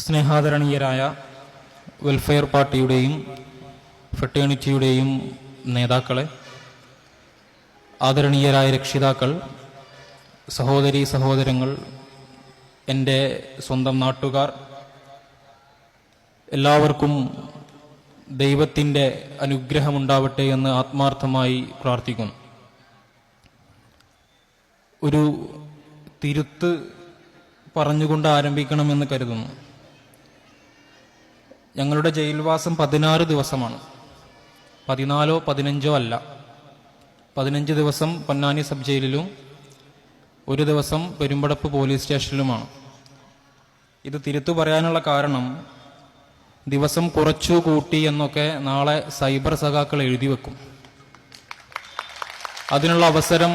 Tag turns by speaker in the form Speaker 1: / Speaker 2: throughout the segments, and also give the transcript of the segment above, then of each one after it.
Speaker 1: സ്നേഹാദരണീയരായ welfare പാർട്ടിയുടെയും ഫെട്ടേണിറ്റിയുടെയും നേതാക്കളെ ആദരണീയരായ രക്ഷിതാക്കൾ സഹോദരി സഹോദരങ്ങൾ എന്റെ സ്വന്തം നാട്ടുകാർ എല്ലാവർക്കും ദൈവത്തിന്റെ അനുഗ്രഹമുണ്ടാവട്ടെ എന്ന് ആത്മാർത്ഥമായി പ്രാർത്ഥിക്കുന്നു. ഒരു തിരുത്ത് പറഞ്ഞുകൊണ്ട് ആരംഭിക്കണമെന്ന് കരുതുന്നു. ഞങ്ങളുടെ ജയിൽവാസം പതിനാറ് ദിവസമാണ്. പതിനാലോ പതിനഞ്ചോ അല്ല. പതിനഞ്ച് ദിവസം പൊന്നാനി സബ് ജയിലിലും ഒരു ദിവസം പെരുമ്പടപ്പ് പോലീസ് സ്റ്റേഷനിലുമാണ്. ഇത് തിരുത്തു പറയാനുള്ള കാരണം ദിവസം കുറച്ചു കൂട്ടി എന്നൊക്കെ നാളെ സൈബർ സഖാക്കൾ എഴുതി വെക്കും. അതിനുള്ള അവസരം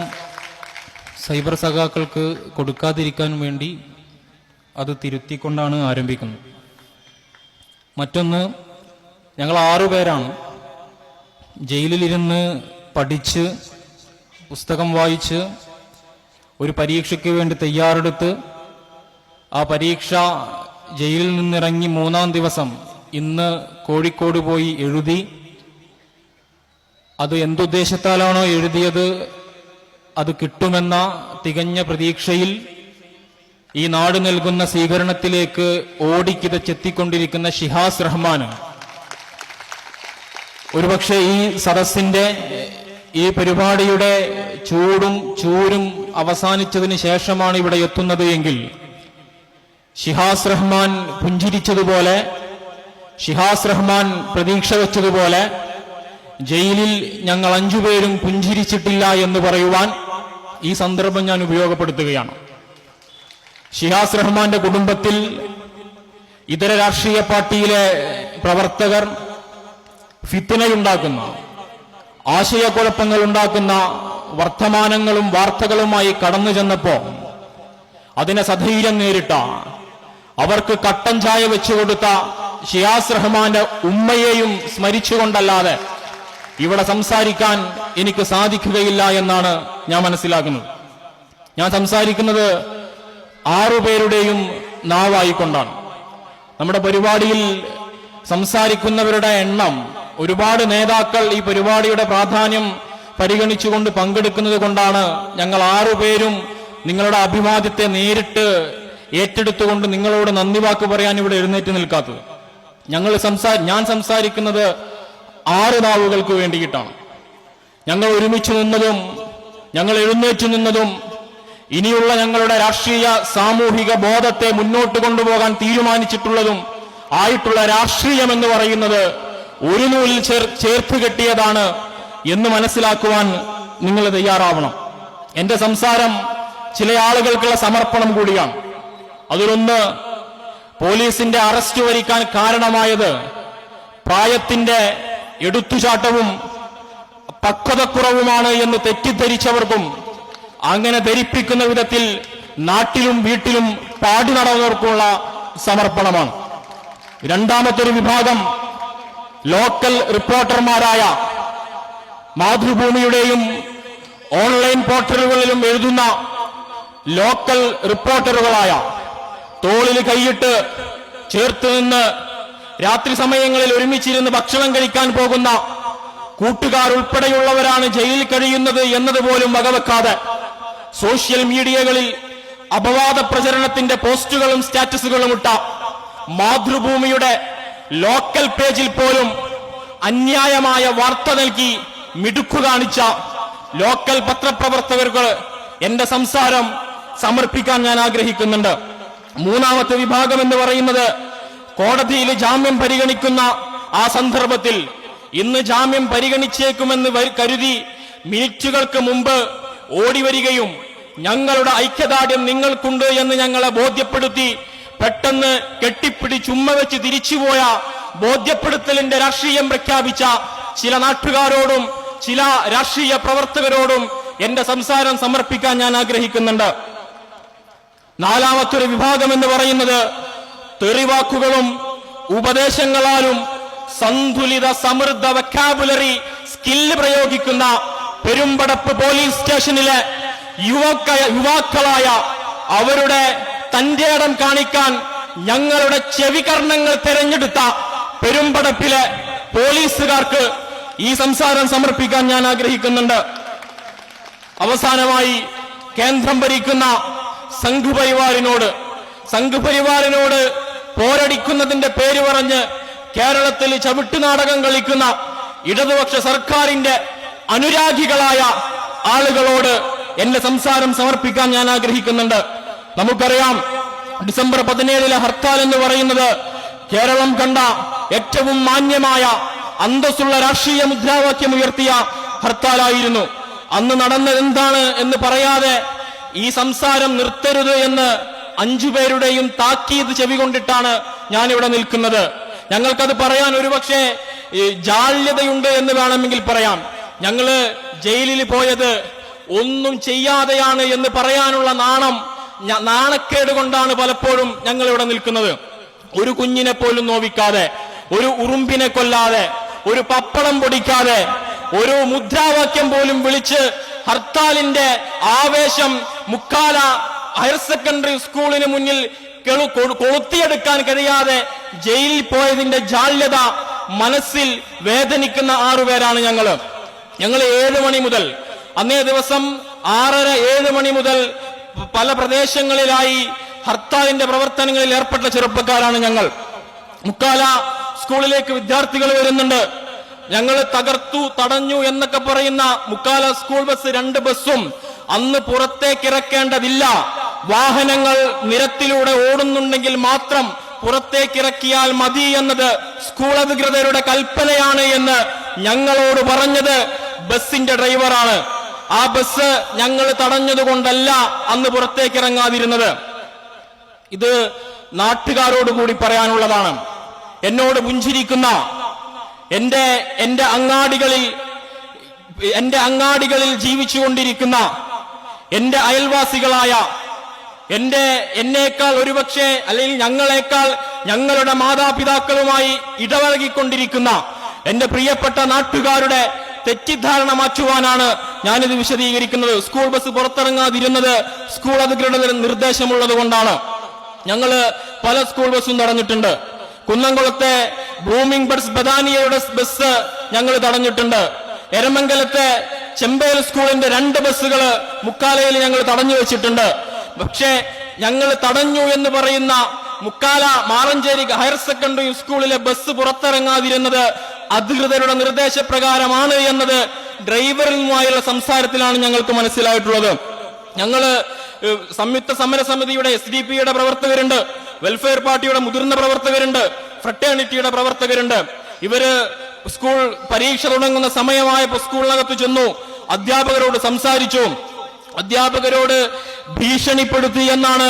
Speaker 1: സൈബർ സഖാക്കൾക്ക് കൊടുക്കാതിരിക്കാൻ വേണ്ടി അത് തിരുത്തിക്കൊണ്ടാണ് ആരംഭിക്കുന്നത്. മറ്റൊന്ന് ഞങ്ങൾ ആറുപേരാണ് ജയിലിലിരുന്ന് പഠിച്ച് പുസ്തകം വായിച്ച് ഒരു പരീക്ഷയ്ക്ക് വേണ്ടി തയ്യാറെടുത്ത് ആ പരീക്ഷ ജയിലിൽ നിന്നിറങ്ങി മൂന്നാം ദിവസം ഇന്ന് കോഴിക്കോട് പോയി എഴുതി. അത് എന്തുദ്ദേശത്താലാണോ എഴുതിയത് അത് കിട്ടുമെന്ന തികഞ്ഞ പ്രതീക്ഷയിൽ ഈ നാട് നൽകുന്ന സ്വീകരണത്തിലേക്ക് ഓടിക്കിതച്ചെത്തിക്കൊണ്ടിരിക്കുന്ന ഷിഹാസ് റഹ്മാൻ. ഒരുപക്ഷെ ഈ സദസ്സിന്റെ ഈ പരിപാടിയുടെ ചൂടും ചൂരും അവസാനിച്ചതിന് ശേഷമാണ് ഇവിടെ എത്തുന്നത് എങ്കിൽ ഷിഹാസ് റഹ്മാൻ പുഞ്ചിരിച്ചതുപോലെ ഷിഹാസ് റഹ്മാൻ പ്രതീക്ഷ വെച്ചതുപോലെ ജയിലിൽ ഞങ്ങൾ അഞ്ചുപേരും പുഞ്ചിരിച്ചിട്ടില്ല എന്ന് പറയുവാൻ ഈ സന്ദർഭം ഞാൻ ഉപയോഗപ്പെടുത്തുകയാണ്. ഷിഹാസ് റഹ്മാന്റെ കുടുംബത്തിൽ ഇതര രാഷ്ട്രീയ പാർട്ടിയിലെ പ്രവർത്തകർ ഫിത്തിനയുണ്ടാക്കുന്ന ആശയക്കുഴപ്പങ്ങൾ ഉണ്ടാക്കുന്ന വർത്തമാനങ്ങളും വാർത്തകളുമായി കടന്നു ചെന്നപ്പോ അതിനെ സധൈര്യം നേരിട്ട അവർക്ക് കട്ടൻ ചായ വെച്ചു കൊടുത്ത ഷിയാസ് റഹ്മാന്റെ ഉമ്മയെയും സ്മരിച്ചുകൊണ്ടല്ലാതെ ഇവിടെ സംസാരിക്കാൻ എനിക്ക് സാധിക്കുകയില്ല എന്നാണ് ഞാൻ മനസ്സിലാക്കുന്നത്. ഞാൻ സംസാരിക്കുന്നത് ആറുപേരുടെയും നാവായിക്കൊണ്ടാണ്. നമ്മുടെ പരിപാടിയിൽ സംസാരിക്കുന്നവരുടെ എണ്ണം ഒരുപാട് നേതാക്കൾ ഈ പരിപാടിയുടെ പ്രാധാന്യം പരിഗണിച്ചുകൊണ്ട് പങ്കെടുക്കുന്നത് കൊണ്ടാണ് ഞങ്ങൾ ആറുപേരും നിങ്ങളുടെ അഭിവാദ്യത്തെ നേരിട്ട് ഏറ്റെടുത്തുകൊണ്ട് നിങ്ങളോട് നന്ദി വാക്ക് പറയാൻ ഇവിടെ എഴുന്നേറ്റ് നിൽക്കാത്തത്. ഞങ്ങൾ സംസാ ഞാൻ സംസാരിക്കുന്നത് ആറ് നാവുകൾക്ക് വേണ്ടിയിട്ടാണ്. ഞങ്ങൾ ഒരുമിച്ച് നിന്നതും ഞങ്ങൾ എഴുന്നേറ്റ് നിന്നതും ഇനിയുള്ള ഞങ്ങളുടെ രാഷ്ട്രീയ സാമൂഹിക ബോധത്തെ മുന്നോട്ട് കൊണ്ടുപോകാൻ തീരുമാനിച്ചിട്ടുള്ളതും ആയിട്ടുള്ള രാഷ്ട്രീയം എന്ന് പറയുന്നത് ഒരു നൂലിൽ ചേർ ചേർത്ത് കെട്ടിയതാണ് എന്ന് മനസ്സിലാക്കുവാൻ നിങ്ങൾ തയ്യാറാവണം. എന്റെ സംസാരം ചില ആളുകൾക്കുള്ള സമർപ്പണം കൂടിയാണ്. അതിലൊന്ന് പോലീസിന്റെ അറസ്റ്റ് വരിക്കാൻ കാരണമായത് പ്രായത്തിന്റെ എടുത്തുചാട്ടവും പക്വതക്കുറവുമാണ് എന്ന് തെറ്റിദ്ധരിച്ചവർക്കും അങ്ങനെ ധരിപ്പിക്കുന്ന വിധത്തിൽ നാട്ടിലും വീട്ടിലും പാടി നടന്നവർക്കുള്ള സമർപ്പണമാണ്. രണ്ടാമത്തൊരു വിഭാഗം ലോക്കൽ റിപ്പോർട്ടർമാരായ മാതൃഭൂമിയുടെയും ഓൺലൈൻ പോർട്ടലുകളിലും എഴുതുന്ന ലോക്കൽ റിപ്പോർട്ടറുകളായ തോളിൽ കൈയിട്ട് ചേർത്ത് നിന്ന് രാത്രി സമയങ്ങളിൽ ഒരുമിച്ചിരുന്ന് ഭക്ഷണം കഴിക്കാൻ പോകുന്ന കൂട്ടുകാർ ഉൾപ്പെടെയുള്ളവരാണ് ജയിലിൽ കഴിയുന്നത് എന്നതുപോലും വകവെക്കാതെ സോഷ്യൽ മീഡിയകളിൽ അപവാദ പ്രചരണത്തിന്റെ പോസ്റ്റുകളും സ്റ്റാറ്റസുകളും ഇട്ട മാതൃഭൂമിയുടെ ലോക്കൽ പേജിൽ പോലും അന്യായമായ വാർത്ത നൽകി മിടുക്കു കാണിച്ച ലോക്കൽ പത്രപ്രവർത്തകർക്ക് എന്റെ സംസാരം സമർപ്പിക്കാൻ ഞാൻ ആഗ്രഹിക്കുന്നുണ്ട്. മൂന്നാമത്തെ വിഭാഗം എന്ന് പറയുന്നത് കോടതിയിൽ ജാമ്യം പരിഗണിക്കുന്ന ആ സന്ദർഭത്തിൽ ഇന്ന് ജാമ്യം പരിഗണിച്ചേക്കുമെന്ന് കരുതി മിനിറ്റുകൾക്ക് മുമ്പ് ഓടിവരികയും ഞങ്ങളുടെ ഐക്യദാർഢ്യം നിങ്ങൾക്കുണ്ട് എന്ന് ഞങ്ങളെ ബോധ്യപ്പെടുത്തി പെട്ടെന്ന് കെട്ടിപ്പിടി ചുമ്മ വെച്ച് തിരിച്ചുപോയ ബോധ്യപ്പെടുത്തലിന്റെ രാഷ്ട്രീയം പ്രഖ്യാപിച്ച ചില നാട്ടുകാരോടും ചില രാഷ്ട്രീയ പ്രവർത്തകരോടും എന്റെ സംസാരം സമർപ്പിക്കാൻ ഞാൻ ആഗ്രഹിക്കുന്നുണ്ട്. നാലാമത്തൊരു വിഭാഗം എന്ന് പറയുന്നത് തെറിവാക്കുകളും ഉപദേശങ്ങളാലും സന്തുലിത സമൃദ്ധ വെക്കാബുലറി സ്കില്ല് പ്രയോഗിക്കുന്ന പെരുമ്പടപ്പ് പോലീസ് സ്റ്റേഷനിലെ യുവക്ക യുവാക്കളായ അവരുടെ തന്റെ ഇടം കാണിക്കാൻ ഞങ്ങളുടെ ചെവികർണങ്ങൾ തെരഞ്ഞെടുത്ത പെരുമ്പടപ്പിലെ പോലീസുകാർക്ക് ഈ സംസാരം സമർപ്പിക്കാൻ ഞാൻ ആഗ്രഹിക്കുന്നുണ്ട്. അവസാനമായി കേന്ദ്രം ഭരിക്കുന്ന സംഘ് സംഘുപരിവാറിനോട് സംഘ് പരിവാറിനോട് പോരടിക്കുന്നതിന്റെ പേര് പറഞ്ഞ് കേരളത്തിൽ ചവിട്ടുനാടകം കളിക്കുന്ന ഇടതുപക്ഷ സർക്കാരിന്റെ അനുരാഗികളായ ആളുകളോട് എന്റെ സംസാരം സമർപ്പിക്കാൻ ഞാൻ ആഗ്രഹിക്കുന്നുണ്ട്. നമുക്കറിയാം ഡിസംബർ പതിനേഴിലെ ഹർത്താൽ എന്ന് പറയുന്നത് കേരളം കണ്ട ഏറ്റവും മാന്യമായ അന്തസ്സുള്ള രാഷ്ട്രീയ മുദ്രാവാക്യം ഉയർത്തിയ ഹർത്താലായിരുന്നു. അന്ന് നടന്നത് എന്താണ് എന്ന് പറയാതെ ഈ സംസാരം നിർത്തരുത് എന്ന് അഞ്ചു പേരുടെയും താക്കീത് ചെവികൊണ്ടിട്ടാണ് ഞാനിവിടെ നിൽക്കുന്നത്. ഞങ്ങൾക്കത് പറയാൻ ഒരുപക്ഷെ ജാള്യതയുണ്ട് എന്ന് വേണമെങ്കിൽ പറയാം. ഞങ്ങൾ ജയിലിൽ പോയത് ഒന്നും ചെയ്യാതെയാണ് എന്ന് പറയാനുള്ള നാണം നാണക്കേട് കൊണ്ടാണ് പലപ്പോഴും ഞങ്ങൾ ഇവിടെ നിൽക്കുന്നത്. ഒരു കുഞ്ഞിനെ പോലും നോവിക്കാതെ ഒരു ഉറുമ്പിനെ കൊല്ലാതെ ഒരു പപ്പടം പൊടിക്കാതെ ഒരു മുദ്രാവാക്യം പോലും വിളിച്ച് ഹർത്താലിന്റെ ആവേശം മുക്കാല ഹയർ സെക്കൻഡറി സ്കൂളിന് മുന്നിൽ കൊളുത്തിയെടുക്കാൻ കഴിയാതെ ജയിലിൽ പോയതിന്റെ ജാള്യത മനസ്സിൽ വേദനിക്കുന്ന ആറുപേരാണ് ഞങ്ങൾ. ഞങ്ങൾ ഏഴ് മണി മുതൽ അന്നേ ദിവസം ആറര ഏഴ് മണി മുതൽ പല പ്രദേശങ്ങളിലായി ഹർത്താലിന്റെ പ്രവർത്തനങ്ങളിൽ ഏർപ്പെട്ട ചെറുപ്പക്കാരാണ് ഞങ്ങൾ. മുക്കാല സ്കൂളിലേക്ക് വിദ്യാർത്ഥികൾ വരുന്നുണ്ട്. ഞങ്ങൾ തകർത്തു തടഞ്ഞു എന്നൊക്കെ പറയുന്ന മുക്കാല സ്കൂൾ ബസ് രണ്ട് ബസ്സും അന്ന് പുറത്തേക്കിറക്കേണ്ടതില്ല വാഹനങ്ങൾ നിരത്തിലൂടെ ഓടുന്നുണ്ടെങ്കിൽ മാത്രം പുറത്തേക്കിറക്കിയാൽ മതി എന്നത് സ്കൂൾ അധികൃതരുടെ കൽപ്പനയാണ് എന്ന് ഞങ്ങളോട് പറഞ്ഞത്. ബസിന്റെ ഡ്രൈവറാണ്. ആ ബസ് ഞങ്ങൾ തടഞ്ഞതുകൊണ്ടല്ല അന്ന് പുറത്തേക്ക് ഇറങ്ങാതിരുന്നത് ഇത് നാട്ടുകാരോട് കൂടി പറയാനുള്ളതാണ്. എന്നോട് പുഞ്ചിരിക്കുന്ന എന്റെ എന്റെ അങ്ങാടികളിൽ എന്റെ അങ്ങാടികളിൽ ജീവിച്ചുകൊണ്ടിരിക്കുന്ന എന്റെ അയൽവാസികളായ എന്റെ എന്നേക്കാൾ ഒരുപക്ഷെ അല്ലെങ്കിൽ ഞങ്ങളെക്കാൾ ഞങ്ങളുടെ മാതാപിതാക്കളുമായി ഇടപഴകിക്കൊണ്ടിരിക്കുന്ന എന്റെ പ്രിയപ്പെട്ട നാട്ടുകാരുടെ തെറ്റിദ്ധാരണ മാറ്റുവാനാണ് ഞാനിത് വിശദീകരിക്കുന്നത്. സ്കൂൾ ബസ് പുറത്തിറങ്ങാതിരുന്നത് സ്കൂൾ അധികൃതരുടെ നിർദ്ദേശമുള്ളത് കൊണ്ടാണ് ഞങ്ങൾ പല സ്കൂൾ ബസ്സും തടഞ്ഞിട്ടുണ്ട്. കുന്നംകുളത്തെ ബ്രൂമിംഗ് ബഡ്സ് ബദാനിയയുടെ ബസ് ഞങ്ങൾ തടഞ്ഞിട്ടുണ്ട്. എരമംഗലത്തെ ചെമ്പേൽ സ്കൂളിന്റെ രണ്ട് ബസ്സുകൾ മുക്കാലയിൽ ഞങ്ങൾ തടഞ്ഞു വെച്ചിട്ടുണ്ട്. പക്ഷേ ഞങ്ങൾ തടഞ്ഞു എന്ന് പറയുന്ന മുക്കാല മാറഞ്ചേരി ഹയർ സെക്കൻഡറി സ്കൂളിലെ ബസ് പുറത്തിറങ്ങാതിരുന്നത് അധികൃതരുടെ നിർദ്ദേശപ്രകാരമാണ് എന്നത് ഡ്രൈവറിനുമായുള്ള സംസാരത്തിലാണ് ഞങ്ങൾക്ക് മനസ്സിലായിട്ടുള്ളത്. ഞങ്ങൾ സംയുക്ത സമര സമിതിയുടെ എസ് ഡി പിയുടെ പ്രവർത്തകരുണ്ട് വെൽഫെയർ പാർട്ടിയുടെ മുതിർന്ന പ്രവർത്തകരുണ്ട് ഫ്രട്ടേണിറ്റിയുടെ പ്രവർത്തകരുണ്ട്. ഇവർ സ്കൂൾ പരീക്ഷ തുടങ്ങുന്ന സമയമായപ്പോൾ സ്കൂളിനകത്ത് ചെന്നു അധ്യാപകരോട് സംസാരിച്ചു. അധ്യാപകരോട് ഭീഷണിപ്പെടുത്തി എന്നാണ്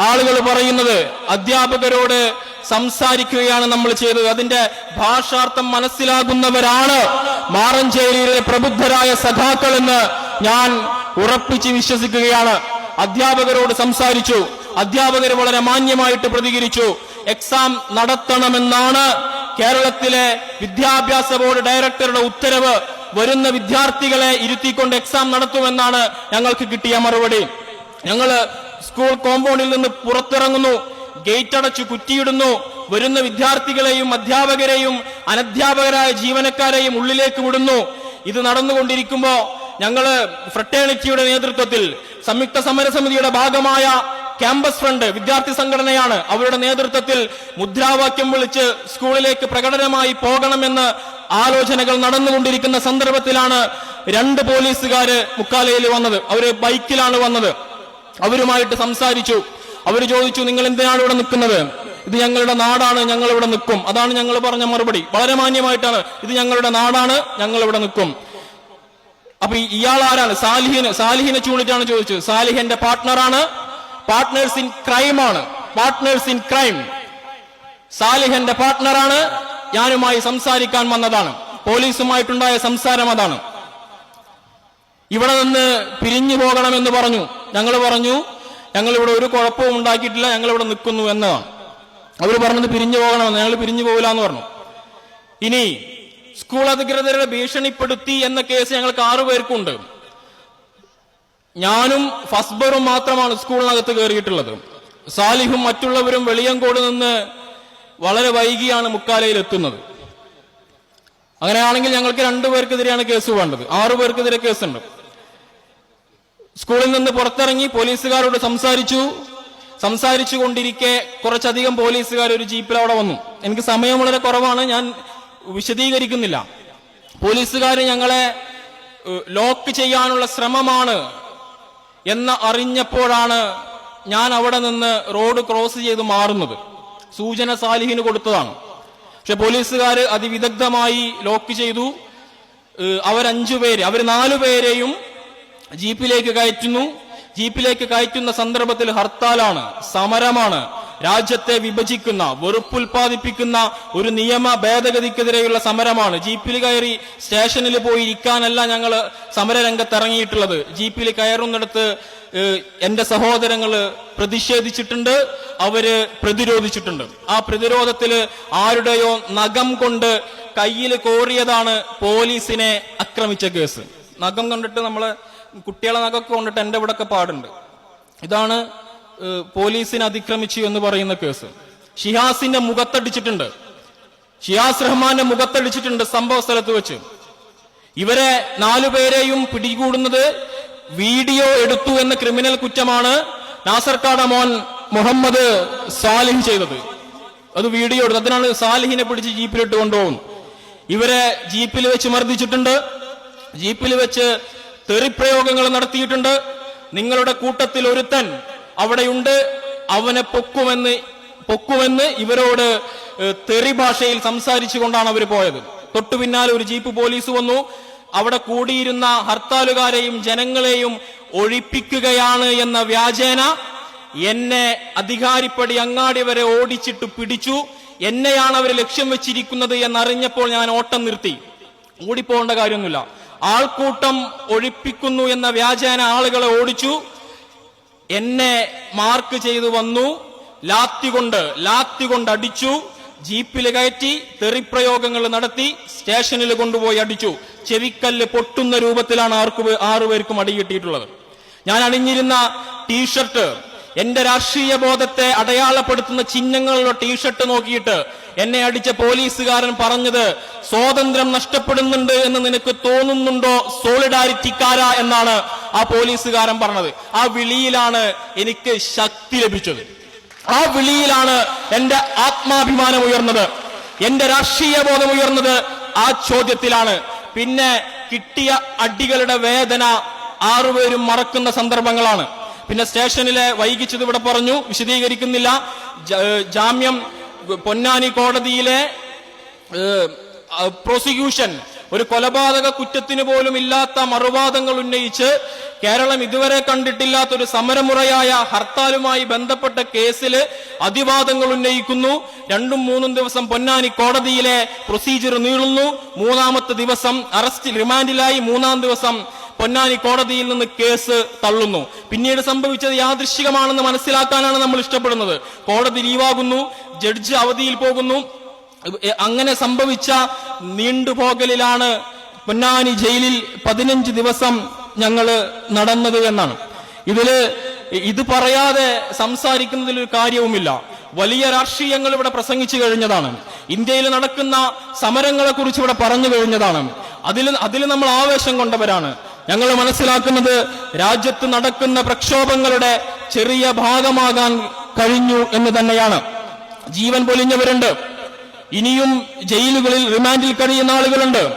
Speaker 1: ആളുകൾ പറയുന്നത്. അധ്യാപകരോട് സംസാരിക്കുകയാണ് നമ്മൾ ചെയ്തത്. അതിന്റെ ഭാഷാർത്ഥം മനസ്സിലാകുന്നവരാണ് മാറഞ്ചേരിയിലെ പ്രബുദ്ധരായ സഖാക്കൾ എന്ന് ഞാൻ ഉറപ്പിച്ച് വിശ്വസിക്കുകയാണ്. അധ്യാപകരോട് സംസാരിച്ചു. അധ്യാപകർ വളരെ മാന്യമായിട്ട് പ്രതികരിച്ചു. എക്സാം നടത്തണമെന്നാണ് കേരളത്തിലെ വിദ്യാഭ്യാസ ബോർഡ് ഡയറക്ടറുടെ ഉത്തരവ്. വരുന്ന വിദ്യാർത്ഥികളെ ഇരുത്തിക്കൊണ്ട് എക്സാം നടത്തുമെന്നാണ് ഞങ്ങൾക്ക് കിട്ടിയ മറുപടി. ഞങ്ങൾ സ്കൂൾ കോമ്പൗണ്ടിൽ നിന്ന് പുറത്തിറങ്ങുന്നു ഗേറ്റ് അടച്ചു കുറ്റിയിടുന്നു. വരുന്ന വിദ്യാർത്ഥികളെയും അധ്യാപകരെയും അനധ്യാപകരായ ജീവനക്കാരെയും ഉള്ളിലേക്ക് വിടുന്നു. ഇത് നടന്നുകൊണ്ടിരിക്കുമ്പോ ഞങ്ങൾ ഫ്രട്ടേണിറ്റിയുടെ നേതൃത്വത്തിൽ സംയുക്ത സമരസമിതിയുടെ ഭാഗമായ ക്യാമ്പസ് ഫ്രണ്ട് വിദ്യാർത്ഥി സംഘടനയാണ് അവരുടെ നേതൃത്വത്തിൽ മുദ്രാവാക്യം വിളിച്ച് സ്കൂളിലേക്ക് പ്രകടനമായി പോകണമെന്ന് ആലോചനകൾ നടന്നുകൊണ്ടിരിക്കുന്ന സന്ദർഭത്തിലാണ് രണ്ട് പോലീസുകാര് മുക്കാലയിൽ വന്നത്. അവർ ബൈക്കിലാണ് വന്നത്. അവരുമായിട്ട് സംസാരിച്ചു. അവർ ചോദിച്ചു നിങ്ങൾ എന്തിനാണ് ഇവിടെ നിൽക്കുന്നത്? ഇത് ഞങ്ങളുടെ നാടാണ് ഞങ്ങൾ ഇവിടെ നിൽക്കും. അതാണ് ഞങ്ങൾ പറഞ്ഞ മറുപടി. വളരെ മാന്യമായിട്ടാണ് ഇത് ഞങ്ങളുടെ നാടാണ് ഞങ്ങൾ ഇവിടെ നിൽക്കും. അപ്പൊ ഇയാൾ ആരാണ് സാലിഹിന് സാലിഹിനെ ചൂണ്ടിട്ടാണ് ചോദിച്ചത്. സാലിഹിന്റെ പാർട്ട്ണറാണ് പാർട്ട്നേഴ്സ് ഇൻ ക്രൈം ആണ്. പാർട്ട്നേഴ്സ് ഇൻ ക്രൈം സാലിഹന്റെ പാർട്ട്ണറാണ് ഞാനുമായി സംസാരിക്കാൻ വന്നതാണ്. പോലീസുമായിട്ടുണ്ടായ സംസാരം അതാണ്. ഇവിടെ നിന്ന് പിരിഞ്ഞു പോകണമെന്ന് പറഞ്ഞു. ഞങ്ങൾ പറഞ്ഞു ഞങ്ങൾ ഇവിടെ ഒരു കുഴപ്പവും ഉണ്ടാക്കിയിട്ടില്ല. ഞങ്ങൾ ഇവിടെ നിൽക്കുന്നു എന്നതാണ്. അവർ പറഞ്ഞത് പിരിഞ്ഞു പോകണമെന്ന്. ഞങ്ങൾ പിരിഞ്ഞു പോകില്ല എന്ന് പറഞ്ഞു. ഇനി സ്കൂൾ അധികൃതരെ ഭീഷണിപ്പെടുത്തി എന്ന കേസ് ഞങ്ങൾക്ക് ആറു പേർക്കുണ്ട് ഞാനും ഫസ്ബറും മാത്രമാണ് സ്കൂളിനകത്ത് കയറിയിട്ടുള്ളത്
Speaker 2: സാലിഹും മറ്റുള്ളവരും വെളിയങ്കോട് നിന്ന് വളരെ വൈകിയാണ് മുക്കാലയിൽ എത്തുന്നത് അങ്ങനെയാണെങ്കിൽ ഞങ്ങൾക്ക് രണ്ടുപേർക്കെതിരെയാണ് കേസ് വേണ്ടത്. ആറു പേർക്കെതിരെ കേസുണ്ട്. സ്കൂളിൽ നിന്ന് പുറത്തിറങ്ങി പോലീസുകാരോട് സംസാരിച്ചു. സംസാരിച്ചു കൊണ്ടിരിക്കെ കുറച്ചധികം പോലീസുകാർ ഒരു ജീപ്പിൽ അവിടെ വന്നു. എനിക്ക് സമയം വളരെ കുറവാണ് ഞാൻ വിശദീകരിക്കുന്നില്ല. പോലീസുകാർ ഞങ്ങളെ ലോക്ക് ചെയ്യാനുള്ള ശ്രമമാണ് എന്ന് അറിഞ്ഞപ്പോഴാണ് ഞാൻ അവിടെ നിന്ന് റോഡ് ക്രോസ് ചെയ്ത് മാറുന്നത്. സൂചന സാലിഹിന് കൊടുത്തതാണ്. പക്ഷെ പോലീസുകാർ അതിവിദഗ്ധമായി ലോക്ക് ചെയ്തു. അവരഞ്ചു പേര് അവർ നാലു പേരെയും ജീപ്പിലേക്ക് കയറ്റുന്നു. ജീപ്പിലേക്ക് കയറ്റുന്ന സന്ദർഭത്തിൽ ഹർത്താലാണ് സമരമാണ്. രാജ്യത്തെ വിഭജിക്കുന്ന വെറുപ്പുൽപാദിപ്പിക്കുന്ന ഒരു നിയമ ഭേദഗതിക്കെതിരെയുള്ള സമരമാണ്. ജീപ്പിൽ കയറി സ്റ്റേഷനിൽ പോയി ഇരിക്കാനല്ല ഞങ്ങൾ സമരരംഗത്ത് ഇറങ്ങിയിട്ടുള്ളത് ജീപ്പിൽ കയറുന്നിടത്ത് എന്റെ സഹോദരങ്ങൾ പ്രതിഷേധിച്ചിട്ടുണ്ട് അവർ പ്രതിരോധിച്ചിട്ടുണ്ട്. ആ പ്രതിരോധത്തിൽ ആരുടെയോ നഖം കൊണ്ട് കയ്യിൽ കോറിയതാണ് പോലീസിനെ ആക്രമിച്ച കേസ്. നഖം കണ്ടിട്ട് നമ്മൾ കുട്ടികളെ നഖമൊക്കെ കൊണ്ടിട്ട് എന്റെ ഇവിടെ ഒക്കെ പാടുണ്ട്. ഇതാണ് പോലീസിനെ അതിക്രമിച്ചു എന്ന് പറയുന്ന കേസ്. ഷിഹാസിന്റെ മുഖത്തടിച്ചിട്ടുണ്ട്. ഷിയാസ് റഹ്മാന്റെ മുഖത്തടിച്ചിട്ടുണ്ട് സംഭവ സ്ഥലത്ത് വെച്ച്. ഇവരെ നാലുപേരെയും പിടികൂടുന്നത് വീഡിയോ എടുത്തു എന്ന ക്രിമിനൽ കുറ്റമാണ് നാസർക്കാട മോൻ മുഹമ്മദ് സാലിഹ് ചെയ്തത്. അത് വീഡിയോ എടുത്തു. അതിനാണ് സാലിഹിനെ പിടിച്ച് ജീപ്പിലിട്ട് കൊണ്ടുപോകുന്നത് ഇവരെ ജീപ്പിൽ വെച്ച് മർദ്ദിച്ചിട്ടുണ്ട്. ജീപ്പിൽ വെച്ച് തെറിപ്രയോഗങ്ങൾ നടത്തിയിട്ടുണ്ട്. നിങ്ങളുടെ കൂട്ടത്തിൽ ഒരുത്തൻ അവിടെയുണ്ട്. അവനെ പൊക്കുമെന്ന് പൊക്കുമെന്ന് ഇവരോട് തെറി ഭാഷയിൽ സംസാരിച്ചുകൊണ്ടാണ് അവർ പോയത്. തൊട്ടു പിന്നാലെ ഒരു ജീപ്പ് പോലീസ് വന്നു. അവിടെ കൂടിയിരുന്ന ഹർത്താലുകാരെയും ജനങ്ങളെയും ഒഴിപ്പിക്കുകയാണ് എന്ന വ്യാജേന എന്നെ അധികാരിപ്പടി അങ്ങാടി വരെ ഓടിച്ചിട്ട് പിടിച്ചു. എന്നെയാണ് അവർ ലക്ഷ്യം വെച്ചിരിക്കുന്നത് എന്നറിഞ്ഞപ്പോൾ ഞാൻ ഓട്ടം നിർത്തി. ഓടിപ്പോകേണ്ട കാര്യമൊന്നുമില്ല. ആൾക്കൂട്ടം ഒഴിപ്പിക്കുന്നു എന്ന വ്യാജേന ആളുകളെ ഓടിച്ചു. എന്നെ മാർക്ക് ചെയ്തു വന്നു ലാത്തി കൊണ്ട് ലാത്തി കൊണ്ട് അടിച്ചു ജീപ്പിൽ കയറ്റി തെറിപ്രയോഗങ്ങൾ നടത്തി സ്റ്റേഷനിൽ കൊണ്ടുപോയി അടിച്ചു. ചെവിക്കല്ല് പൊട്ടുന്ന രൂപത്തിലാണ് ആർക്ക് ആറുപേർക്കും അടി കിട്ടിയിട്ടുള്ളത്. ഞാൻ അണിഞ്ഞിരുന്ന ടീഷർട്ട് എന്റെ രാഷ്ട്രീയ ബോധത്തെ അടയാളപ്പെടുത്തുന്ന ചിഹ്നങ്ങളുള്ള ടീഷർട്ട് നോക്കിയിട്ട് എന്നെ അടിച്ച പോലീസുകാരൻ പറഞ്ഞത് സ്വാതന്ത്ര്യം നഷ്ടപ്പെടുന്നുണ്ട് എന്ന് നിനക്ക് തോന്നുന്നുണ്ടോ? സോളിഡാരിറ്റിക്കാര എന്നാണ് ആ പോലീസുകാരൻ പറഞ്ഞത്. ആ വിളിയിലാണ് എനിക്ക് ശക്തി ലഭിച്ചത്. ആ വിളിയിലാണ് എന്റെ ആത്മാഭിമാനം ഉയർന്നത്. എന്റെ രാഷ്ട്രീയ ബോധം ഉയർന്നത് ആ ചോദ്യത്തിലാണ്. പിന്നെ കിട്ടിയ അടികളുടെ വേദന ആറുപേരും മറക്കുന്ന സന്ദർഭങ്ങളാണ്. പിന്നെ സ്റ്റേഷനിലെ വൈകിച്ചത് ഇവിടെ പറഞ്ഞു വിശദീകരിക്കുന്നില്ല. ജാമ്യം പൊന്നാനി കോടതിയിലെ പ്രോസിക്യൂഷൻ ഒരു കൊലപാതക കുറ്റത്തിന് പോലും ഇല്ലാത്ത മറുവാദങ്ങൾ ഉന്നയിച്ച് കേരളം ഇതുവരെ കണ്ടിട്ടില്ലാത്ത ഒരു സമരമുറയായ ഹർത്താലുമായി ബന്ധപ്പെട്ട കേസിൽ അതിവാദങ്ങൾ ഉന്നയിക്കുന്നു. രണ്ടും മൂന്നും ദിവസം പൊന്നാനി കോടതിയിലെ പ്രൊസീജിയർ നീളുന്നു. മൂന്നാമത്തെ ദിവസം അറസ്റ്റ് റിമാൻഡിലായി മൂന്നാം ദിവസം പൊന്നാനി കോടതിയിൽ നിന്ന് കേസ് തള്ളുന്നു. പിന്നീട് സംഭവിച്ചത് യാദൃശികമാണെന്ന് മനസ്സിലാക്കാനാണ് നമ്മൾ ഇഷ്ടപ്പെടുന്നത്. കോടതി ലീവാകുന്നു ജഡ്ജ് അവധിയിൽ പോകുന്നു. അങ്ങനെ സംഭവിച്ച നീണ്ടുപോകലിലാണ് പൊന്നാനി ജയിലിൽ പതിനഞ്ച് ദിവസം ഞങ്ങൾ നടന്നത് എന്നാണ്. ഇതിൽ ഇത് പറയാതെ സംസാരിക്കുന്നതിൽ ഒരു കാര്യവുമില്ല. വലിയ രാഷ്ട്രീയങ്ങൾ ഇവിടെ പ്രസംഗിച്ചു കഴിഞ്ഞതാണ്. ഇന്ത്യയിൽ നടക്കുന്ന സമരങ്ങളെ കുറിച്ച് ഇവിടെ പറഞ്ഞു കഴിഞ്ഞതാണ്. അതിൽ അതിൽ നമ്മൾ ആവേശം കൊണ്ടവരാണ്. ഞങ്ങൾ മനസ്സിലാക്കുന്നത് രാജ്യത്ത് നടക്കുന്ന പ്രക്ഷോഭങ്ങളുടെ ചെറിയ ഭാഗമാകാൻ കഴിഞ്ഞു എന്ന് തന്നെയാണ്. ജീവൻ പൊലിഞ്ഞവരുണ്ട്. ഇനിയും ജയിലുകളിൽ റിമാൻഡിൽ കഴിയുന്ന ആളുകളുണ്ട്.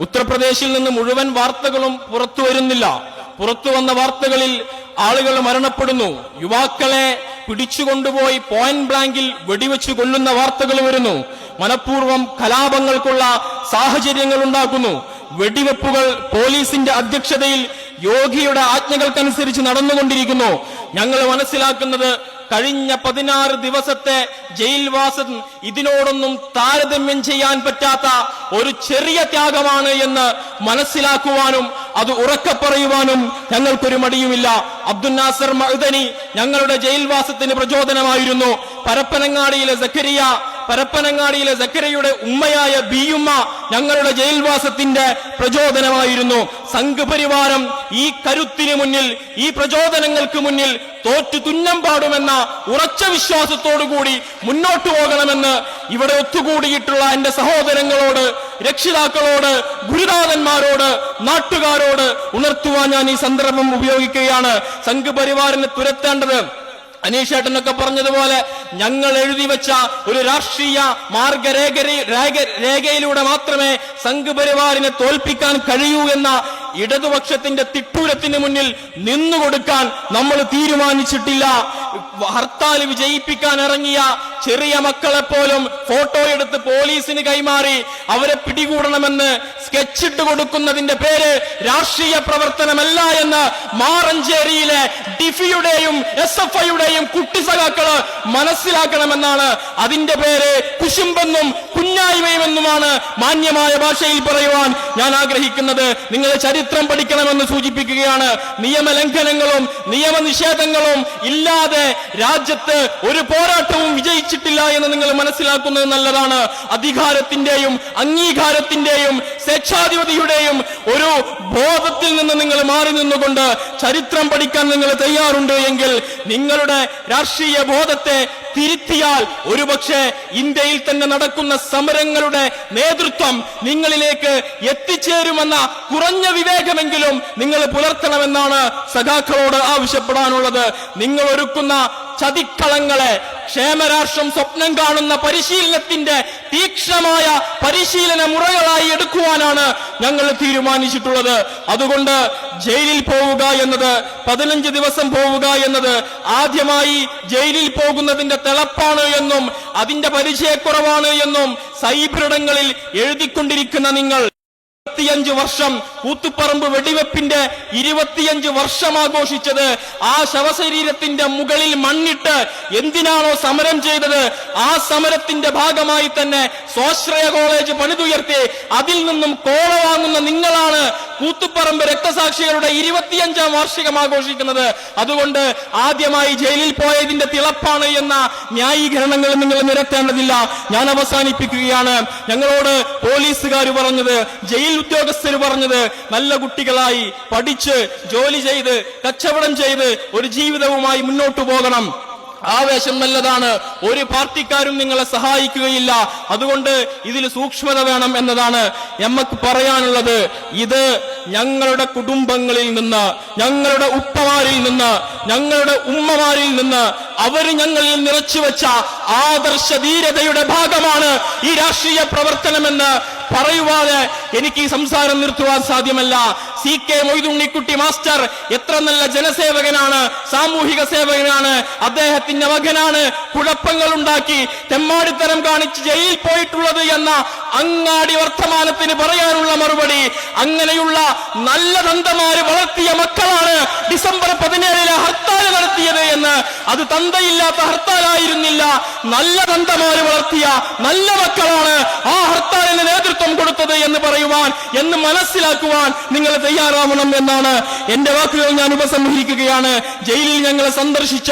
Speaker 2: ഉത്തർപ്രദേശിൽ നിന്ന് മുഴുവൻ വാർത്തകളും പുറത്തു വരുന്നില്ല. പുറത്തു വന്ന വാർത്തകളിൽ ആളുകൾ മരണപ്പെടുന്നു. യുവാക്കളെ പിടിച്ചുകൊണ്ടുപോയി പോയിന്റ് ബ്ലാങ്കിൽ വെടിവെച്ച് കൊല്ലുന്ന വാർത്തകൾ വരുന്നു. മനഃപൂർവം കലാപങ്ങൾക്കുള്ള സാഹചര്യങ്ങൾ ഉണ്ടാക്കുന്നു വെടിവെപ്പുകൾ പോലീസിന്റെ അധ്യക്ഷതയിൽ യോഗിയുടെ ആജ്ഞകൾക്കനുസരിച്ച് നടന്നുകൊണ്ടിരിക്കുന്നു. ഞങ്ങൾ മനസ്സിലാക്കുന്നത് കഴിഞ്ഞ പതിനാറ് ദിവസത്തെ ജയിൽവാസം ഇതിനോടൊന്നും താരതമ്യം ചെയ്യാൻ പറ്റാത്ത ഒരു ചെറിയ ത്യാഗമാണ് എന്ന് മനസ്സിലാക്കുവാനും അത് ഉറക്കെ പറയുവാനും ഞങ്ങൾക്കൊരു മടിയുമില്ല. അബ്ദുൽ നാസർ മഅ്ദനി ഞങ്ങളുടെ ജയിൽവാസത്തിന് പ്രചോദനമായിരുന്നു. പരപ്പനങ്ങാടിയിലെ സക്കരിയ പരപ്പനങ്ങാടിയിലെ സക്കരയുടെ ഉമ്മയായ ബിയുമ്മ ഞങ്ങളുടെ ജയിൽവാസത്തിന്റെ പ്രചോദനമായിരുന്നു. സംഘപരിവാരം ഈ കരുത്തിന് മുന്നിൽ ഈ പ്രചോദനങ്ങൾക്ക് മുന്നിൽ തോറ്റു തുന്നം പാടുമെന്ന ഉറച്ച വിശ്വാസത്തോടുകൂടി മുന്നോട്ടു പോകണമെന്ന് ഇവിടെ ഒത്തുകൂടിയിട്ടുള്ള എന്റെ സഹോദരങ്ങളോട് രക്ഷിതാക്കളോട് ഗുരുനാഥന്മാരോട് നാട്ടുകാരോട് ഉണർത്തുവാൻ ഞാൻ ഈ സന്ദർഭം ഉപയോഗിക്കുകയാണ്. സംഘപരിവാറിനെ തുരത്തേണ്ടത് അനീഷേട്ടനൊക്കെ പറഞ്ഞതുപോലെ ഞങ്ങൾ എഴുതി വെച്ച ഒരു രാഷ്ട്രീയ മാർഗരേഖ രേഖ- രേഖയിലൂടെ മാത്രമേ സംഘപരിവാറിനെ തോൽപ്പിക്കാൻ കഴിയൂ എന്ന ഇടതുപക്ഷത്തിന്റെ തിട്ടൂരത്തിന് മുന്നിൽ നിന്നുകൊടുക്കാൻ നമ്മൾ തീരുമാനിച്ചിട്ടില്ല. ഹർത്താൽ വിജയിപ്പിക്കാൻ ഇറങ്ങിയ ചെറിയ മക്കളെ പോലും ഫോട്ടോ എടുത്ത് പോലീസിന് കൈമാറി അവരെ പിടികൂടണമെന്ന് സ്കെച്ചിട്ട് കൊടുക്കുന്നതിന്റെ പേര് രാഷ്ട്രീയ പ്രവർത്തനമല്ല എന്ന് മാറഞ്ചേരിയിലെ ഡിഫിയുടെയും എസ് എഫ് ഐയുടെയും കുട്ടി സഖാക്കൾ മനസ്സിലാക്കണമെന്നാണ് അതിന്റെ പേര് കുശുംബെന്നും കുഞ്ഞായ്മയുമെന്നുമാണ് മാന്യമായ ഭാഷയിൽ പറയുവാൻ ഞാൻ ആഗ്രഹിക്കുന്നത്. നിങ്ങൾ ചരിത്രം പഠിക്കണമെന്ന് സൂചിപ്പിക്കുകയാണ്. നിയമലംഘനങ്ങളും നിയമനിഷേധങ്ങളും ഇല്ലാതെ രാജ്യത്ത് ഒരു പോരാട്ടവും വിജയിച്ചിട്ടില്ല എന്ന് നിങ്ങൾ മനസ്സിലാക്കുന്നത് നല്ലതാണ്. അധികാരത്തിന്റെയും അംഗീകാരത്തിന്റെയും സ്വേച്ഛാധിപതിയുടെയും ഒരു ബോധത്തിൽ നിന്ന് നിങ്ങൾ മാറി നിന്നുകൊണ്ട് ചരിത്രം പഠിക്കാൻ നിങ്ങൾ തയ്യാറുണ്ട് എങ്കിൽ നിങ്ങളുടെ രാഷ്ട്രീയ ബോധത്തെ തിരുത്തിയാൽ ഒരുപക്ഷെ ഇന്ത്യയിൽ തന്നെ നടക്കുന്ന സമരങ്ങളുടെ നേതൃത്വം നിങ്ങളിലേക്ക് എത്തിച്ചേരുമെന്ന കുറഞ്ഞ വിവേകമെങ്കിലും നിങ്ങൾ പുലർത്തണമെന്നാണ് സഖാക്കളോട് ആവശ്യപ്പെടാനുള്ളത്. നിങ്ങൾ ഒരുക്കുന്ന ചതിക്കളങ്ങളെ ക്ഷേമരാഷ്ട്രം സ്വപ്നം കാണുന്ന പരിശീലനത്തിന്റെ തീക്ഷണമായ പരിശീലന മുറകളായി എടുക്കുവാനാണ് ഞങ്ങൾ തീരുമാനിച്ചിട്ടുള്ളത്. അതുകൊണ്ട് ജയിലിൽ പോവുക എന്നത് പതിനഞ്ച് ദിവസം പോവുക എന്നത് ആദ്യമായി ജയിലിൽ പോകുന്നതിന്റെ തിളപ്പാണ് എന്നും അതിന്റെ പരിചയക്കുറവാണ് എന്നും സൈബറിടങ്ങളിൽ എഴുതിക്കൊണ്ടിരിക്കുന്ന നിങ്ങൾ ഇരുപത്തിയഞ്ച് വർഷം കൂത്തുപറമ്പ് വെടിവെപ്പിന്റെ ഇരുപത്തിയഞ്ച് വർഷം ആഘോഷിച്ചത് ആ ശവശരീരത്തിന്റെ മുകളിൽ മണ്ണിട്ട് എന്തിനാണോ സമരം ചെയ്തത്? ആ സമരത്തിന്റെ ഭാഗമായി തന്നെ സ്വാശ്രയ കോളേജ് പണിതുയർത്തി അതിൽ നിന്നും കോള വാങ്ങുന്ന നിങ്ങളാണ് കൂത്തുപറമ്പ് രക്തസാക്ഷികളുടെ ഇരുപത്തിയഞ്ചാം വാർഷികം ആഘോഷിക്കുന്നത്. അതുകൊണ്ട് ആദ്യമായി ജയിലിൽ പോയതിന്റെ തിളപ്പാണ് എന്ന ന്യായീകരണങ്ങൾ നിങ്ങൾ നിരത്തേണ്ടതില്ല. ഞാൻ അവസാനിപ്പിക്കുകയാണ്. ഞങ്ങളോട് പോലീസുകാർ പറഞ്ഞത് ജയിൽ ഉദ്യോഗസ്ഥർ പറഞ്ഞത് നല്ല കുട്ടികളായി പഠിച്ച് ജോലി ചെയ്ത് കച്ചവടം ചെയ്ത് ഒരു ജീവിതവുമായി മുന്നോട്ടു പോകണം. ആവേശം നല്ലതാണ്. ഒരു പാർട്ടിക്കാരും നിങ്ങളെ സഹായിക്കുകയില്ല. അതുകൊണ്ട് ഇതിൽ സൂക്ഷ്മത വേണം എന്നതാണ് എമ്മക്ക് പറയാനുള്ളത്. ഇത് ഞങ്ങളുടെ കുടുംബങ്ങളിൽ നിന്ന് ഞങ്ങളുടെ ഉപ്പമാരിൽ നിന്ന് ഞങ്ങളുടെ ഉമ്മമാരിൽ നിന്ന് അവർ ഞങ്ങളിൽ നിറച്ചുവെച്ച ആദർശ ധീരതയുടെ ഭാഗമാണ് ഈ രാഷ്ട്രീയ പ്രവർത്തനമെന്ന് പറയുവാതെ എനിക്ക് ഈ സംസാരം നിർത്തുവാൻ സാധ്യമല്ല. സി കെ മൊയ്തുണ്ണിക്കുട്ടി മാസ്റ്റർ എത്ര നല്ല ജനസേവകനാണ് സാമൂഹിക സേവകനാണ് അദ്ദേഹത്തിന്റെ മകനാണ് കുഴപ്പങ്ങൾ ഉണ്ടാക്കി തെമ്മാടിത്തരം കാണിച്ച് ജയിലിൽ പോയിട്ടുള്ളത് എന്ന അങ്ങാടി വർത്തമാനത്തിന് പറയാനുള്ള മറുപടി. അങ്ങനെയുള്ള നല്ല തന്തമാര് വളർത്തിയ മക്കളാണ് ഡിസംബർ പതിനേഴിലെ ഹർത്താൽ നടത്തിയത് എന്ന്. അത് തന്തയില്ലാത്ത ഹർത്താലായിരുന്നില്ല. നല്ല തന്തമാര് വളർത്തിയ നല്ല മക്കളാണ് ആ ഹർത്താലിന് പറയുവാൻ എന്ന് മനസ്സിലാക്കുവാൻ നിങ്ങൾ തയ്യാറാവണം എന്നാണ് എന്റെ വാക്കുകൾ ഞാൻ ഉപസംഹരിക്കുകയാണ്. ജയിലിൽ ഞങ്ങളെ സന്ദർശിച്ച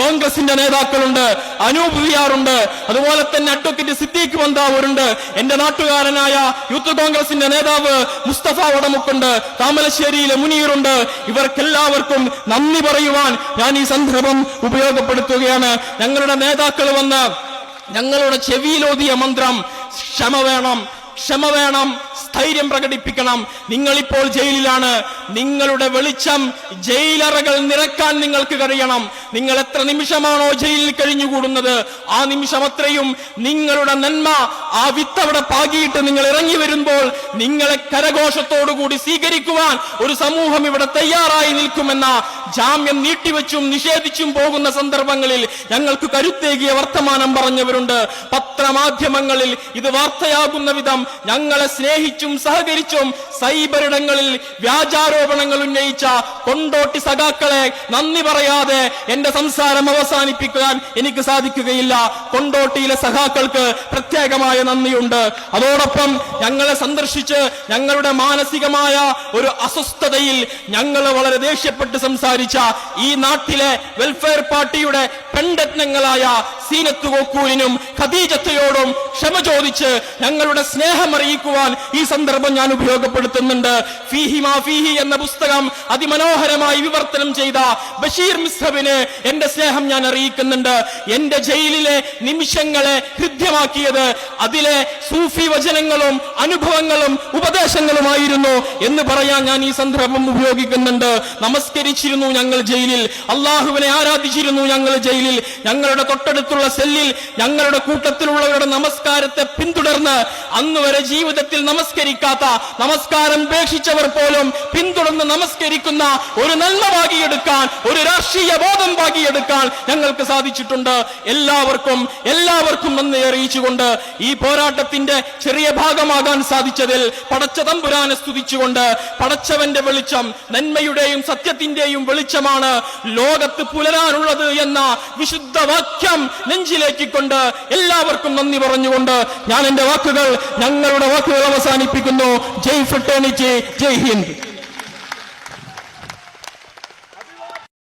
Speaker 2: കോൺഗ്രസിന്റെ നേതാക്കളുണ്ട് അനൂപ് വിയാറുണ്ട് അതുപോലെ തന്നെ അഡ്വക്കേറ്റ് സിദ്ദീഖ് വന്താവൂരുണ്ട് എന്റെ നാട്ടുകാരനായ യൂത്ത് കോൺഗ്രസിന്റെ നേതാവ് മുസ്തഫ വടമുക്കുണ്ട് താമരശ്ശേരിയിലെ മുനീറുണ്ട്. ഇവർക്കെല്ലാവർക്കും നന്ദി പറയുവാൻ ഞാൻ ഈ സന്ദർഭം ഉപയോഗപ്പെടുത്തുകയാണ്. ഞങ്ങളുടെ നേതാക്കൾ വന്ന് ഞങ്ങളുടെ ചെവിയിലോതിയ മന്ത്രം ക്ഷമ വേണം. ക്ഷമ വേണം സ്ഥൈര്യം പ്രകടിപ്പിക്കണം. നിങ്ങളിപ്പോൾ ജയിലിലാണ്. നിങ്ങളുടെ വെളിച്ചം ജയിലറകൾ നിറക്കാൻ നിങ്ങൾക്ക് കഴിയണം. നിങ്ങൾ എത്ര നിമിഷമാണോ ജയിലിൽ കഴിഞ്ഞുകൂടുന്നത്? ആ നിമിഷം അത്രയും നിങ്ങളുടെ നന്മ ആ വിത്തവിടെ പാകിയിട്ട് നിങ്ങൾ ഇറങ്ങി വരുമ്പോൾ നിങ്ങളെ കരഘോഷത്തോടുകൂടി സ്വീകരിക്കുവാൻ ഒരു സമൂഹം ഇവിടെ തയ്യാറായി നിൽക്കുമെന്ന ജാമ്യം നീട്ടിവെച്ചും നിഷേധിച്ചും പോകുന്ന സന്ദർഭങ്ങളിൽ ഞങ്ങൾക്ക് കരുത്തേകിയ വർത്തമാനം പറഞ്ഞവരുണ്ട്. പത്രമാധ്യമങ്ങളിൽ ഇത് വാർത്തയാകുന്ന വിധം ഞങ്ങളെ സ്നേഹിച്ചും സഹകരിച്ചും സൈബറിടങ്ങളിൽ വ്യാജാരോപണങ്ങൾ ഉന്നയിച്ച കൊണ്ടോട്ടി സഖാക്കളെ നന്ദി പറയാതെ എന്റെ സംസാരം അവസാനിപ്പിക്കാൻ എനിക്ക് സാധിക്കുകയില്ല. കൊണ്ടോട്ടിയിലെ സഖാക്കൾക്ക് പ്രത്യേകമായ നന്ദിയുണ്ട്. അതോടൊപ്പം ഞങ്ങളെ സന്ദർശിച്ച് ഞങ്ങളുടെ മാനസികമായ ഒരു അസ്വസ്ഥതയിൽ ഞങ്ങൾ വളരെ ദേഷ്യപ്പെട്ട് സംസാരിച്ച. ഈ നാട്ടിലെ വെൽഫെയർ പാർട്ടിയുടെ പെൺരത്നങ്ങളായ സീനത്ത് ഗോക്കൂലിനും ഖദീജത്തയോടും ക്ഷമ ചോദിച്ച് ഞങ്ങളുടെ സ്നേഹം അറിയിക്കുവാൻ ഈ സന്ദർഭം ഞാൻ ഉപയോഗപ്പെടുത്തുന്നുണ്ട്. ഫീഹി മാ ഫീഹി എന്ന പുസ്തകം അതിമനോഹരമായി വിവർത്തനം ചെയ്ത ബഷീർ മിസ്ഹബിന് എന്റെ സ്നേഹം ഞാൻ അറിയിക്കുന്നുണ്ട്. എന്റെ ജയിലിലെ നിമിഷങ്ങളെ ഹൃദ്യമാക്കിയത് അതിലെ സൂഫി വചനങ്ങളും അനുഭവങ്ങളും ഉപദേശങ്ങളുമായിരുന്നു എന്ന് പറയാൻ ഞാൻ ഈ സന്ദർഭം ഉപയോഗിക്കുന്നുണ്ട്. നമസ്കരിച്ചിരുന്നു ഞങ്ങൾ ജയിലിൽ. അള്ളാഹുവിനെ ആരാധിച്ചിരുന്നു ഞങ്ങൾ ജയിലിൽ. ഞങ്ങളുടെ തൊട്ടടുത്തുള്ള സെല്ലിൽ ഞങ്ങളുടെ കൂട്ടത്തിലുള്ളവരുടെ നമസ്കാരത്തെ പിന്തുടർന്ന് അന്ന് ജീവിതത്തിൽ നമസ്കരിക്കാത്ത നമസ്കാരം ഉപേക്ഷിച്ചവർ പോലും പിന്തുടർന്ന് നമസ്കരിക്കുന്ന ഒരു നന്മ വാകിയെടുക്കാൻ ഒരു രാഷ്ട്രീയ ബോധം വാകിയെടുക്കാൻ ഞങ്ങൾക്ക് സാധിച്ചിട്ടുണ്ട്. എല്ലാവർക്കും എല്ലാവർക്കും നന്ദി അറിയിച്ചുകൊണ്ട് ഈ പോരാട്ടത്തിന്റെ ചെറിയ ഭാഗമാകാൻ സാധിച്ചതിൽ പടച്ച തമ്പുരാനെ സ്തുതിച്ചുകൊണ്ട് പടച്ചവന്റെ വെളിച്ചം നന്മയുടെയും സത്യത്തിന്റെയും വെളിച്ചമാണ് ലോകത്ത് പുലരാനുള്ളത് എന്ന വിശുദ്ധ വാക്യം നെഞ്ചിലേക്കിക്കൊണ്ട് എല്ലാവർക്കും നന്ദി പറഞ്ഞുകൊണ്ട് ഞാൻ എന്റെ വാക്കുകൾ ഞങ്ങളുടെ വാക്കുകൾ അവസാനിപ്പിക്കുന്നു. ജയ് ഫ്രട്ടേണിറ്റി ജയ് ഹിന്ദ്.